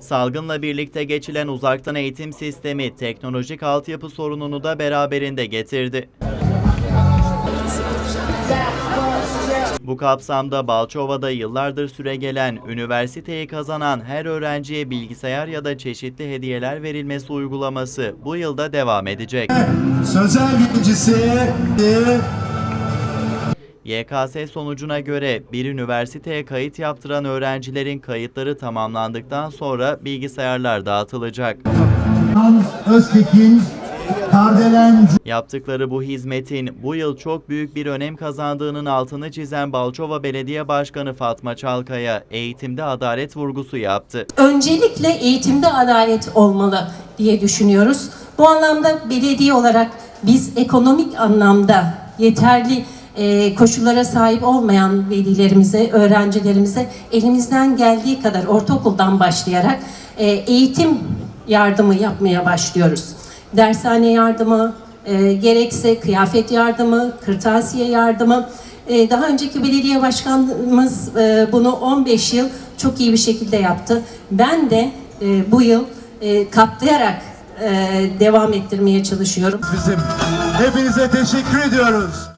Salgınla birlikte geçilen uzaktan eğitim sistemi teknolojik altyapı sorununu da beraberinde getirdi. Bu kapsamda Balçova'da yıllardır süregelen üniversiteyi kazanan her öğrenciye bilgisayar ya da çeşitli hediyeler verilmesi uygulaması bu yılda devam edecek. Sözel birincisi YKS sonucuna göre bir üniversiteye kayıt yaptıran öğrencilerin kayıtları tamamlandıktan sonra bilgisayarlar dağıtılacak. Öztekin, Yaptıkları bu hizmetin bu yıl çok büyük bir önem kazandığının altını çizen Balçova Belediye Başkanı Fatma Çalkaya eğitimde adalet vurgusu yaptı. öncelikle eğitimde adalet olmalı diye düşünüyoruz. Bu anlamda belediye olarak biz ekonomik anlamda yeterli e, koşullara sahip olmayan velilerimize, öğrencilerimize elimizden geldiği kadar ortaokuldan başlayarak e, eğitim yardımı yapmaya başlıyoruz. Dershane yardımı, e, gerekse kıyafet yardımı, kırtasiye yardımı. Daha önceki belediye başkanımız bunu 15 yıl çok iyi bir şekilde yaptı. Ben de bu yıl katlayarak devam ettirmeye çalışıyorum. bizim. Hepinize teşekkür ediyoruz.